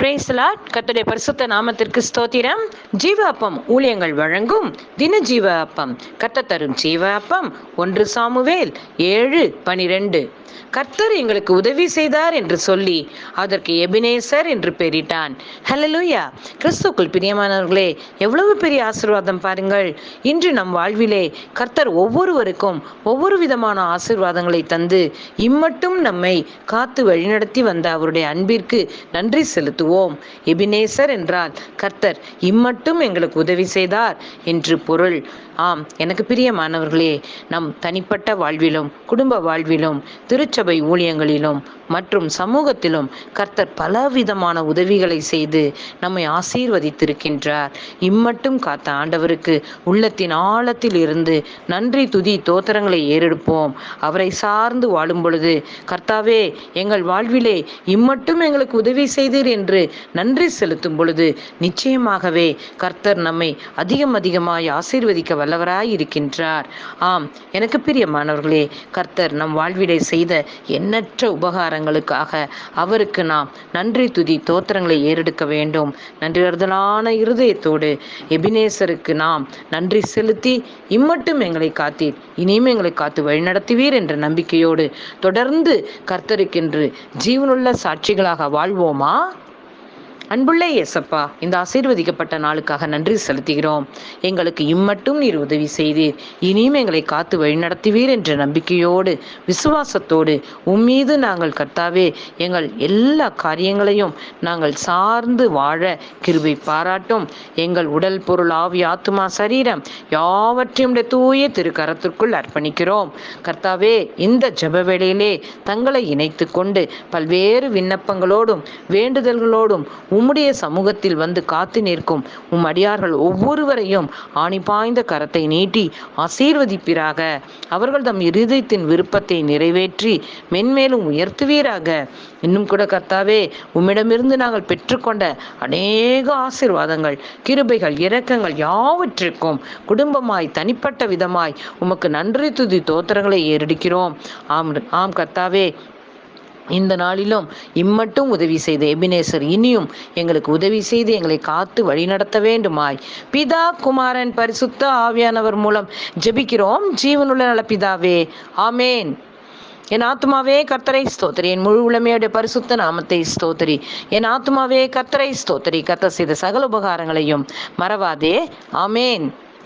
பிரேசலா கத்துடைய பரிசுத்த நாமத்திற்கு ஸ்தோத்திரம். ஜீவ அப்பம் ஊழியங்கள் வழங்கும் தின ஜீவ அப்பம் கத்த தரும் ஜீவ அப்பம் ஒன்று சாமுவேல் ஏழு பனிரெண்டு. கர்த்தர் எங்களுக்கு உதவி செய்தார் என்று சொல்லி அதற்கு எபினேசர் என்று பெயரிட்டான். ஹலலூயா கிறிஸ்துக்குள் பிரியமானவர்களே எவ்வளவு பெரிய ஆசீர்வாதம் பாருங்கள். இன்று நம் வாழ்விலே கர்த்தர் ஒவ்வொருவருக்கும் ஒவ்வொரு விதமான ஆசீர்வாதங்களை தந்து இம்மட்டும் நம்மை காத்து வழிநடத்தி வந்த அவருடைய அன்பிற்கு நன்றி செலுத்துவோம். எபினேசர் என்றால் கர்த்தர் இம்மட்டும் எங்களுக்கு உதவி செய்தார் என்று பொருள். ஆம் எனக்கு பிரியமானவர்களே நம் தனிப்பட்ட வாழ்விலும் குடும்ப வாழ்விலும் திருச்சபை ஊழியங்களிலும் மற்றும் சமூகத்திலும் கர்த்தர் பலவிதமான உதவிகளை செய்து நம்மை ஆசீர்வதித்திருக்கின்றார். இம்மட்டும் காத்த ஆண்டவருக்கு உள்ளத்தின் ஆழத்தில் இருந்து நன்றி துதி தோத்திரங்களை ஏறெடுப்போம். அவரை சார்ந்து வாழும் பொழுது கர்த்தாவே எங்கள் வாழ்விலே இம்மட்டும் எங்களுக்கு உதவி செய்தீர் என்று நன்றி செலுத்தும் பொழுது நிச்சயமாகவே கர்த்தர் நம்மை அதிகம் அதிகமாய் ஆசீர்வதிக்க வல்லவராய் இருக்கின்றார். ஆம் எனக்கு பிரியமானவர்களே கர்த்தர் நம் வாழ்விலே செய்த எண்ணற்ற உபகாரங்களுக்காக அவருக்கு நாம் நன்றி துதி தோத்திரங்களை ஏறெடுக்க வேண்டும். நன்றியறுதலான இருதயத்தோடு எபினேசருக்கு நாம் நன்றி செலுத்தி இம்மட்டும் எங்களை காத்தீர். இனியும் எங்களை காத்து வழிநடத்துவீர் என்ற நம்பிக்கையோடு தொடர்ந்து கர்த்தருக்கென்று ஜீவனுள்ள சாட்சிகளாக வாழ்வோமா? அன்புள்ள இயேசப்பா இந்த ஆசீர்வதிக்கப்பட்ட நாளுக்காக நன்றி செலுத்துகிறோம். எங்களுக்கு இம்மட்டும் நீர் உதவி செய்தீர். இனியும் எங்களை காத்து வழிநடத்துவீர் என்ற நம்பிக்கையோடு விசுவாசத்தோடு உம்மீது நாங்கள் கர்த்தாவே எங்கள் எல்லா காரியங்களையும் நாங்கள் சார்ந்து வாழ கிருபை பாராட்டும். எங்கள் உடல் பொருள் ஆவி ஆத்துமா சரீரம் யாவற்றையும் தூய திருக்கரத்திற்குள் அர்ப்பணிக்கிறோம். கர்த்தாவே இந்த ஜப வேளையிலே தங்களை இணைத்து கொண்டு பல்வேறு விண்ணப்பங்களோடும் வேண்டுதல்களோடும் உம்முடைய சமூகத்தில் வந்து காத்து நிற்கும். உம் அடியார்கள் ஒவ்வொருவரையும் ஆணி பாய்ந்த கரத்தை நீட்டி ஆசீர்வதிப்பீராக. அவர்கள் தம் இருதயத்தின் விருப்பத்தை நிறைவேற்றி மென்மேலும் உயர்த்துவீராக. இன்னும் கூட கர்த்தாவே உம்மிடமிருந்து நாங்கள் பெற்றுக்கொண்ட அநேக ஆசீர்வாதங்கள் கிருபைகள் இரக்கங்கள் யாவற்றிற்கும் குடும்பமாய் தனிப்பட்ட விதமாய் உமக்கு நன்றி துதி தோத்திரங்களை ஏறெடுக்கிறோம். ஆம் ஆம் கர்த்தாவே இந்த நாளிலும் இம்மட்டும் உதவி செய்த எபினேசர் இனியும் எங்களுக்கு உதவி செய்து எங்களை காத்து வழிநடத்த வேண்டுமாய். பிதா குமாரன் பரிசுத்த ஆவியானவர் மூலம் ஜெபிக்கிறோம். ஜீவனுள்ள நல பிதாவே ஆமேன். என் ஆத்மாவே கர்த்தரை ஸ்தோத்திரி. என் முழு உளமையுடைய பரிசுத்த நாமத்தை ஸ்தோத்திரி. என் ஆத்மாவே கர்த்தரை ஸ்தோத்திரி. கர்த்தர் செய்த சகல உபகாரங்களையும் மறவாதே. ஆமேன்.